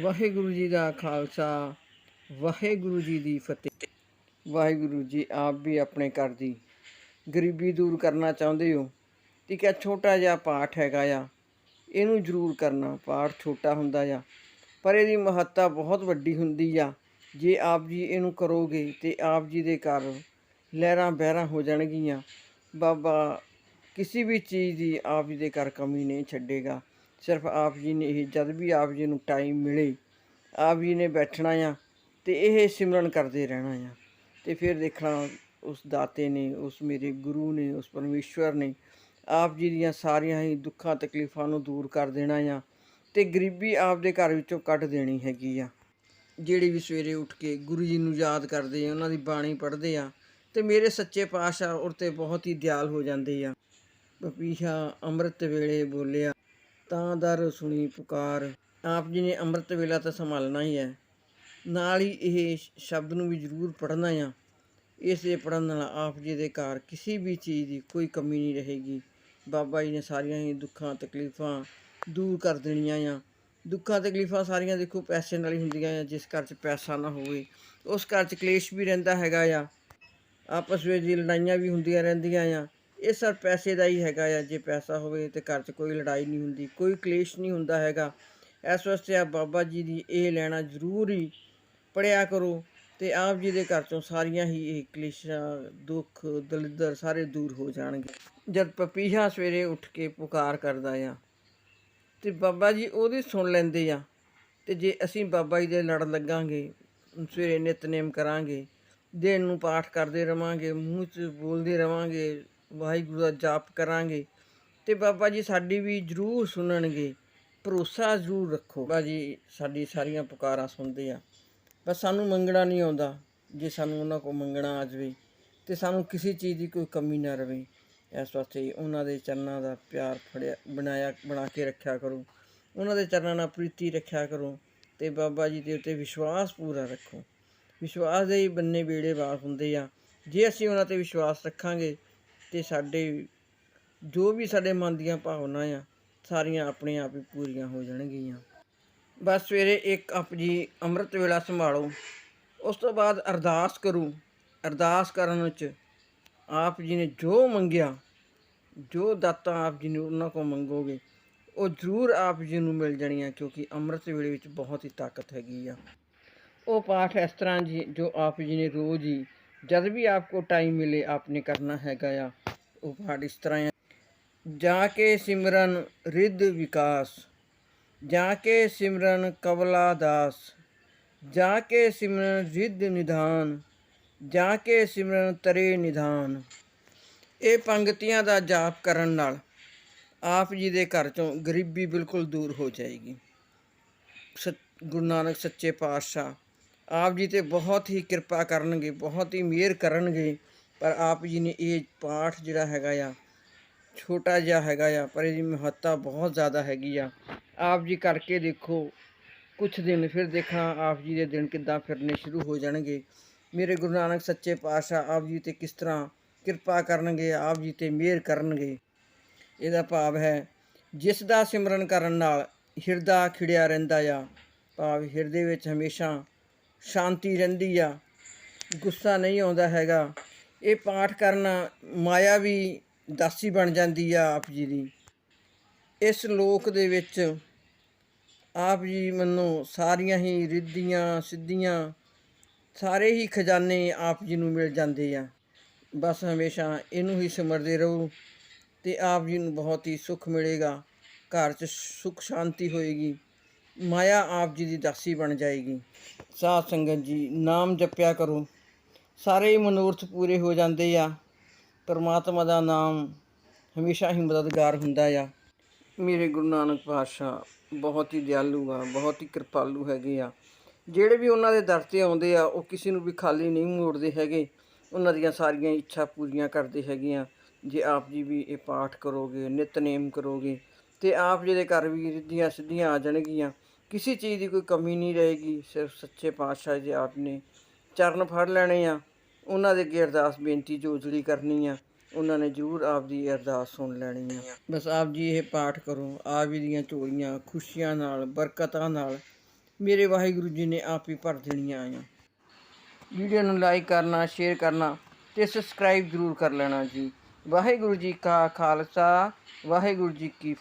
ਵਾਹਿਗੁਰੂ ਜੀ ਦਾ ਖਾਲਸਾ, ਵਾਹਿਗੁਰੂ ਜੀ ਦੀ ਫਤਿਹ। ਵਾਹਿਗੁਰੂ ਜੀ ਆਪ ਵੀ ਆਪਣੇ ਘਰ ਦੀ ਗਰੀਬੀ ਦੂਰ ਕਰਨਾ ਚਾਹੁੰਦੇ ਹੋ। ਠੀਕ ਹੈ, ਛੋਟਾ ਜਿਹਾ ਪਾਠ ਹੈਗਾ ਆ। ਇਹਨੂੰ ਜ਼ਰੂਰ ਕਰਨਾ, ਪਾਠ ਛੋਟਾ ਹੁੰਦਾ ਆ। ਪਰ ਇਹਦੀ ਮਹੱਤਤਾ ਬਹੁਤ ਵੱਡੀ ਹੁੰਦੀ ਆ। ਜੇ ਆਪ ਜੀ ਇਹਨੂੰ ਕਰੋਗੇ ਤੇ ਆਪ ਜੀ ਦੇ ਘਰ ਲਹਿਰਾਂ ਬਹਿਰਾਂ ਹੋ ਜਾਣਗੀਆਂ। ਬਾਬਾ, ਕਿਸੇ ਵੀ ਚੀਜ਼ ਦੀ ਆਪ ਜੀ ਦੇ ਘਰ ਕਮੀ ਨਹੀਂ ਛੱਡੇਗਾ। ਸਿਰਫ ਆਪ ਜੀ ਨੇ ਇਹ, ਜਦ ਵੀ ਆਪ ਜੀ ਨੂੰ ਟਾਈਮ ਮਿਲੇ, ਆਪ ਜੀ ਨੇ ਬੈਠਣਾ ਆ ਤੇ ਇਹ ਸਿਮਰਨ ਕਰਦੇ ਰਹਿਣਾ ਆ। ਤੇ ਫਿਰ ਦੇਖਣਾ ਉਸ ਦਾਤੇ ਨੇ, ਉਸ ਮੇਰੇ ਗੁਰੂ ਨੇ, ਉਸ ਪਰਮੇਸ਼ਵਰ ਨੇ ਆਪ ਜੀ ਦੀਆਂ ਸਾਰੀਆਂ ਹੀ ਦੁੱਖਾਂ, ਤਕਲੀਫਾਂ ਨੂੰ ਦੂਰ ਕਰ ਦੇਣਾ ਆ ਤੇ ਗਰੀਬੀ ਆਪ ਦੇ ਘਰ ਵਿੱਚੋਂ ਕੱਢ ਦੇਣੀ ਹੈਗੀ ਆ। ਜਿਹੜੇ ਵੀ ਸਵੇਰੇ ਉੱਠ ਕੇ ਗੁਰੂ ਜੀ ਨੂੰ ਯਾਦ ਕਰਦੇ ਆ, ਉਹਨਾਂ ਦੀ ਬਾਣੀ ਪੜ੍ਹਦੇ ਆ ਤੇ ਮੇਰੇ ਸੱਚੇ ਪਾਤਸ਼ਾਹ ਉਹ ਤੇ ਬਹੁਤ ਹੀ ਦਿਆਲ ਹੋ ਜਾਂਦੇ ਆ। ਪਪੀਹਾ ਅੰਮ੍ਰਿਤ ਵੇਲੇ ਬੋਲਿਆ ਤਾਂ ਦਰ ਸੁਣੀ ਪੁਕਾਰ। ਆਪ ਜੀ ਨੇ ਅੰਮ੍ਰਿਤ ਵੇਲਾ ਤਾਂ ਸੰਭਾਲਣਾ ਹੀ ਹੈ। ਨਾਲ ਹੀ ਇਹ ਸ਼ਬਦ ਨੂੰ ਵੀ ਜ਼ਰੂਰ ਪੜ੍ਹਨਾ ਆ। ਇਸ ਦੇ ਪੜ੍ਹਨ ਨਾਲ ਆਪ ਜੀ ਦੇ ਘਰ ਕਿਸੇ ਵੀ ਚੀਜ਼ ਦੀ ਕੋਈ ਕਮੀ ਨਹੀਂ ਰਹੇਗੀ। ਬਾਬਾ ਜੀ ਨੇ ਸਾਰੀਆਂ ਹੀ ਦੁੱਖਾਂ, ਤਕਲੀਫਾਂ ਦੂਰ ਕਰ ਦੇਣੀਆਂ ਆ। ਦੁੱਖਾਂ, ਤਕਲੀਫਾਂ ਸਾਰੀਆਂ ਦੇਖੋ ਪੈਸੇ ਨਾਲ ਹੀ ਹੁੰਦੀਆਂ ਆ, ਜਿਸ ਘਰ 'ਚ ਪੈਸਾ ਨਾ ਹੋਵੇ। ਉਸ ਘਰ 'ਚ ਕਲੇਸ਼ ਵੀ ਰਹਿੰਦਾ ਹੈਗਾ ਆ। ਆਪਸ ਵਿੱਚ ਦੀ ਲੜਾਈਆਂ ਵੀ ਹੁੰਦੀਆਂ ਰਹਿੰਦੀਆਂ ਆ। ਇਹ ਸਰ ਪੈਸੇ ਦਾ ਹੀ ਹੈਗਾ ਆ, ਜੇ ਪੈਸਾ ਹੋਵੇ ਤੇ ਘਰ 'ਚ ਕੋਈ ਲੜਾਈ ਨਹੀਂ ਹੁੰਦੀ, ਕੋਈ ਕਲੇਸ਼ ਨਹੀਂ ਹੁੰਦਾ ਹੈਗਾ। ਇਸ ਵਾਸਤੇ ਆ ਬਾਬਾ ਜੀ ਦੀ ਇਹ ਲੈਣਾ ਜ਼ਰੂਰੀ ਪੜਿਆ ਕਰੋ ਤੇ ਆਪ ਜੀ ਦੇ ਘਰ ਚੋਂ ਸਾਰੀਆਂ ਹੀ ਇਹ ਕਲੇਸ਼ਾਂ, ਦੁੱਖ, ਦਲਿੱਦਰ ਸਾਰੇ ਦੂਰ ਹੋ ਜਾਣਗੇ। ਜਦ ਪਪੀਹਾ ਸਵੇਰੇ ਉੱਠ ਕੇ ਪੁਕਾਰ ਕਰਦਾ ਆ ਤੇ ਬਾਬਾ ਜੀ ਉਹਦੀ ਸੁਣ ਲੈਂਦੇ ਆ ਤੇ ਜੇ ਅਸੀਂ ਬਾਬਾ ਜੀ ਦੇ ਲੜ ਲੱਗਾਂਗੇ, ਸਵੇਰੇ ਨਿਤਨੇਮ ਕਰਾਂਗੇ, ਦਿਨ ਨੂੰ ਪਾਠ ਕਰਦੇ ਰਵਾਂਗੇ, ਮੂੰਹ 'ਚ ਬੋਲਦੇ ਰਵਾਂਗੇ ਵਾਹਿਗੁਰੂ ਦਾ ਜਾਪ ਕਰਾਂਗੇ ਤੇ ਬਾਬਾ ਜੀ ਸਾਡੀ ਵੀ ਜ਼ਰੂਰ ਸੁਣਨਗੇ, ਭਰੋਸਾ ਜ਼ਰੂਰ ਰੱਖੋ। ਬਾਬਾ ਜੀ ਸਾਡੀ ਸਾਰੀਆਂ ਪੁਕਾਰਾਂ ਸੁਣਦੇ ਆ ਬਸ ਸਾਨੂੰ ਮੰਗਣਾ ਨਹੀਂ ਆਉਂਦਾ ਜੇ ਸਾਨੂੰ ਉਹਨਾਂ ਕੋਲ ਮੰਗਣਾ ਆ ਜਾਵੇ ਤੇ ਸਾਨੂੰ ਕਿਸੇ ਚੀਜ਼ ਦੀ ਕੋਈ ਕਮੀ ਨਾ ਰਵੇ। ਇਸ ਵਾਸਤੇ ਉਹਨਾਂ ਦੇ ਚਰਨਾਂ ਦਾ ਪਿਆਰ ਫੜਿਆ, ਬਣਾਇਆ, ਬਣਾ ਕੇ ਰੱਖਿਆ ਕਰੋ। ਉਹਨਾਂ ਦੇ ਚਰਨਾਂ ਨਾਲ ਪ੍ਰੀਤੀ ਰੱਖਿਆ ਕਰੋ ਤੇ ਬਾਬਾ ਜੀ ਦੇ ਉੱਤੇ ਵਿਸ਼ਵਾਸ ਪੂਰਾ ਰੱਖੋ। ਵਿਸ਼ਵਾਸ ਦੇ ਹੀ ਬੰਨੇ ਵੇੜੇ ਵਾਰ ਹੁੰਦੇ ਆ। ਜੇ ਅਸੀਂ ਉਹਨਾਂ ਤੇ ਵਿਸ਼ਵਾਸ ਰੱਖਾਂਗੇ ਤੇ ਸਾਡੇ ਜੋ ਵੀ ਸਾਡੇ ਮਨ ਦੀਆਂ ਭਾਵਨਾ ਆ, ਸਾਰੀਆਂ ਆਪਣੇ ਆਪ ਹੀ ਪੂਰੀਆਂ ਹੋ ਜਾਣਗੀਆਂ। ਬਸ ਸਵੇਰੇ ਇੱਕ ਆਪ ਜੀ ਅੰਮ੍ਰਿਤ ਵੇਲਾ ਸੰਭਾਲੋ। ਉਸ ਤੋਂ ਬਾਅਦ ਅਰਦਾਸ ਕਰੋ। ਅਰਦਾਸ ਕਰਨ ਵਿੱਚ ਆਪ ਜੀ ਨੇ ਜੋ ਮੰਗਿਆ, ਜੋ ਦਾਤਾਂ ਆਪ ਜੀ ਨੂੰ ਉਹਨਾਂ ਕੋਲ ਮੰਗੋਗੇ, ਉਹ ਜ਼ਰੂਰ ਆਪ ਜੀ ਨੂੰ ਮਿਲ ਜਾਣੀਆਂ, ਕਿਉਂਕਿ ਅੰਮ੍ਰਿਤ ਵੇਲੇ ਵਿੱਚ ਬਹੁਤ ਹੀ ਤਾਕਤ ਹੈਗੀ ਆ। ਉਹ ਪਾਠ ਇਸ ਤਰ੍ਹਾਂ ਜੀ ਜੋ ਆਪ ਜੀ ਨੇ ਰੋਜ਼ ਹੀ ਜਦ ਵੀ ਆਪਕੋ ਟਾਈਮ ਮਿਲੇ, ਆਪਨੇ ਕਰਨਾ ਹੈਗਾ ਆ ਉਹ ਪਾਠ ਇਸ ਤਰ੍ਹਾਂ ਆ। ਜਾ ਕੇ ਸਿਮਰਨ ਰਿੱਧ ਵਿਕਾਸ, ਜਾ ਕੇ ਸਿਮਰਨ ਕਵਲਾ ਦਾਸ, ਜਾ ਕੇ ਸਿਮਰਨ ਰਿੱਧ ਨਿਧਾਨ, ਜਾ ਕੇ ਸਿਮਰਨ ਤਰੇ ਨਿਧਾਨ। ਇਹ ਪੰਗਤੀਆਂ ਦਾ ਜਾਪ ਕਰਨ ਨਾਲ ਆਪ ਜੀ ਦੇ ਘਰ ਚੋਂ ਗਰੀਬੀ ਬਿਲਕੁਲ ਦੂਰ ਹੋ ਜਾਏਗੀ। ਸਤ- ਗੁਰੂ ਨਾਨਕ ਸੱਚੇ ਪਾਤਸ਼ਾਹ ਆਪ ਜੀ ਤੇ ਬਹੁਤ ਹੀ ਕਿਰਪਾ ਕਰਨਗੇ, ਬਹੁਤ ਹੀ ਮਿਹਰ ਕਰਨਗੇ। ਪਰ ਆਪ ਜੀ ਨੇ ਇਹ ਪਾਠ ਜਿਹੜਾ ਹੈਗਾ ਆ, ਛੋਟਾ ਜਿਹਾ ਹੈਗਾ ਆ, ਪਰ ਇਹਦੀ ਮਹੱਤਤਾ ਬਹੁਤ ਜ਼ਿਆਦਾ ਹੈਗੀ ਆ। ਆਪ ਜੀ ਕਰਕੇ ਦੇਖੋ, ਕੁਛ ਦਿਨ ਫਿਰ ਦੇਖਾਂ ਆਪ ਜੀ ਦੇ ਦਿਨ ਕਿੱਦਾਂ ਫਿਰਨੇ ਸ਼ੁਰੂ ਹੋ ਜਾਣਗੇ। ਮੇਰੇ ਗੁਰੂ ਨਾਨਕ ਸੱਚੇ ਪਾਤਸ਼ਾਹ ਆਪ ਜੀ ਤੇ ਕਿਸ ਤਰ੍ਹਾਂ ਕਿਰਪਾ ਕਰਨਗੇ, ਆਪ ਜੀ ਤੇ ਮਿਹਰ ਕਰਨਗੇ। ਇਹਦਾ ਭਾਵ ਹੈ, ਜਿਸ ਦਾ ਸਿਮਰਨ ਕਰਨ ਨਾਲ ਹਿਰਦਾ ਖਿੜਿਆ ਰਹਿੰਦਾ ਆ, ਭਾਵ ਹਿਰਦੇ ਵਿੱਚ ਹਮੇਸ਼ਾ ਸ਼ਾਂਤੀ ਰਹਿੰਦੀ ਆ, ਗੁੱਸਾ ਨਹੀਂ ਆਉਂਦਾ ਹੈਗਾ। ਇਹ ਪਾਠ ਕਰਨਾ ਮਾਇਆ ਵੀ ਦਾਸੀ ਬਣ ਜਾਂਦੀ ਆ ਆਪ ਜੀ ਦੀ। ਇਸ ਲੋਕ ਦੇ ਵਿੱਚ ਆਪ ਜੀ ਮੰਨੋ ਸਾਰੀਆਂ ਹੀ ਰਿੱਧੀਆਂ, ਸਿੱਧੀਆਂ, ਸਾਰੇ ਹੀ ਖਜ਼ਾਨੇ ਆਪ ਜੀ ਨੂੰ ਮਿਲ ਜਾਂਦੇ ਆ। ਬਸ ਹਮੇਸ਼ਾ ਇਹਨੂੰ ਹੀ ਸਿਮਰਦੇ ਰਹੋ ਤੇ ਆਪ ਜੀ ਨੂੰ ਬਹੁਤ ਹੀ ਸੁੱਖ ਮਿਲੇਗਾ। ਘਰ 'ਚ ਸੁੱਖ ਸ਼ਾਂਤੀ ਹੋਏਗੀ। ਮਾਇਆ ਆਪ ਜੀ ਦੀ ਦਾਸੀ ਬਣ ਜਾਏਗੀ। ਸਾਧ ਸੰਗਤ ਜੀ, ਨਾਮ ਜਪਿਆ ਕਰੋ। ਸਾਰੇ ਮਨੋਰਥ ਪੂਰੇ ਹੋ ਜਾਂਦੇ ਆ। ਪਰਮਾਤਮਾ ਦਾ ਨਾਮ ਹਮੇਸ਼ਾ ਹੀ ਮਦਦਗਾਰ ਹੁੰਦਾ ਆ। ਮੇਰੇ ਗੁਰੂ ਨਾਨਕ ਪਾਤਸ਼ਾਹ ਬਹੁਤ ਹੀ ਦਿਆਲੂ ਆ, ਬਹੁਤ ਹੀ ਕਿਰਪਾਲੂ ਹੈਗੇ ਆ। ਜਿਹੜੇ ਵੀ ਉਹਨਾਂ ਦੇ ਦਰ ਤੇ ਆਉਂਦੇ ਆ, ਉਹ ਕਿਸੇ ਨੂੰ ਵੀ ਖਾਲੀ ਨਹੀਂ ਮੋੜਦੇ ਹੈਗੇ। ਉਹਨਾਂ ਦੀਆਂ ਸਾਰੀਆਂ ਇੱਛਾ ਪੂਰੀਆਂ ਕਰਦੇ ਹੈਗੇ ਆ। ਜੇ ਆਪ ਜੀ ਵੀ ਇਹ ਪਾਠ ਕਰੋਗੇ, ਨਿਤਨੇਮ ਕਰੋਗੇ, ਤੇ ਆਪ ਜੀ ਦੇ ਘਰ ਵੀ ਰਿੱਧੀਆਂ ਸਿੱਧੀਆਂ ਆ ਜਾਣਗੀਆਂ। ਕਿਸੇ ਚੀਜ਼ ਦੀ ਕੋਈ ਕਮੀ ਨਹੀਂ ਰਹੇਗੀ, ਸਿਰਫ ਸੱਚੇ ਪਾਤਸ਼ਾਹ ਜੀ ਆਪ ਨੇ ਚਰਨ ਫੜ ਲੈਣੇ ਆ। ਉਹਨਾਂ ਦੇ ਅੱਗੇ ਅਰਦਾਸ ਬੇਨਤੀ ਜੋਜਲੀ ਕਰਨੀ ਆ। ਉਹਨਾਂ ਨੇ ਜ਼ਰੂਰ ਆਪ ਦੀ ਅਰਦਾਸ ਸੁਣ ਲੈਣੀ ਆ। ਬਸ ਆਪ ਜੀ ਇਹ ਪਾਠ ਕਰੋ, ਆਪ ਜੀ ਦੀਆਂ ਝੋਲੀਆਂ ਖੁਸ਼ੀਆਂ ਨਾਲ, ਬਰਕਤਾਂ ਨਾਲ। ਮੇਰੇ ਵਾਹਿਗੁਰੂ ਜੀ ਨੇ ਆਪ ਹੀ ਭਰ ਦੇਣੀਆਂ ਆ। ਵੀਡੀਓ ਨੂੰ ਲਾਈਕ ਕਰਨਾ, ਸ਼ੇਅਰ ਕਰਨਾ ਤੇ ਸਬਸਕ੍ਰਾਈਬ ਜ਼ਰੂਰ ਕਰ ਲੈਣਾ ਜੀ। ਵਾਹਿਗੁਰੂ ਜੀ ਕਾ ਖਾਲਸਾ, ਵਾਹਿਗੁਰੂ ਜੀ ਕੀ ਫਤਿਹ।